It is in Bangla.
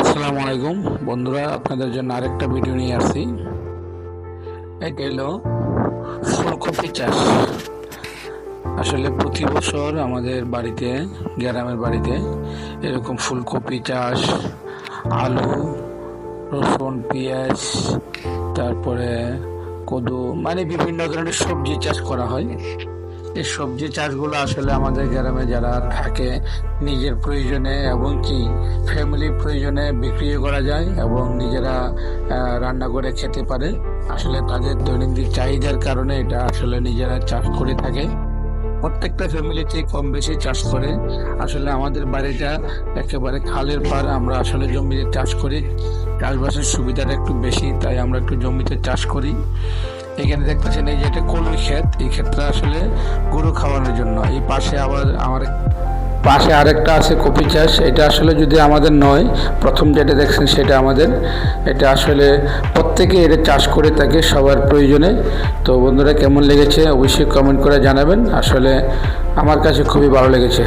আসসালামু আলাইকুম। বন্ধুরা, আপনাদের জন্য আরেকটা ভিডিও নিয়ে আসছি। এটা হলো ফুলকপি চাষ। আসলে প্রতি বছর আমাদের বাড়িতে, গ্রামের বাড়িতে এরকম ফুলকপি চাষ, আলু, রসুন, পেঁয়াজ, তারপরে কদু মানে বিভিন্ন ধরনের সবজি চাষ করা হয়। এই সবজি চাষগুলো আসলে আমাদের গ্রামে যারা থাকে, নিজের প্রয়োজনে এবং কি ফ্যামিলির প্রয়োজনে বিক্রিও করা যায় এবং নিজেরা রান্না করে খেতে পারে। আসলে তাদের দৈনন্দিন চাহিদার কারণে এটা আসলে নিজেরা চাষ করে থাকে। প্রত্যেকটা ফ্যামিলিতে কম বেশি চাষ করে। আসলে আমাদের বাড়িটা একেবারে খালের পার আমরা আসলে জমিতে চাষ করি। চাষবাসের সুবিধাটা একটু বেশি, তাই আমরা একটু জমিতে চাষ করি। এখানে দেখতেছেন এই যে এটা কলমি ক্ষেত, এই ক্ষেতটা আসলে গরু খাওয়ানোর জন্য। এই পাশে আবার আমার পাশে আরেকটা আছে কপি চাষ, এটা আসলে যদি আমাদের নয়, প্রথম যেটা দেখছেন সেটা আমাদের। এটা আসলে প্রত্যেকে এটা চাষ করে থাকে সবার প্রয়োজনে। তো বন্ধুরা কেমন লেগেছে অবশ্যই কমেন্ট করে জানাবেন। আসলে আমার কাছে খুবই ভালো লেগেছে।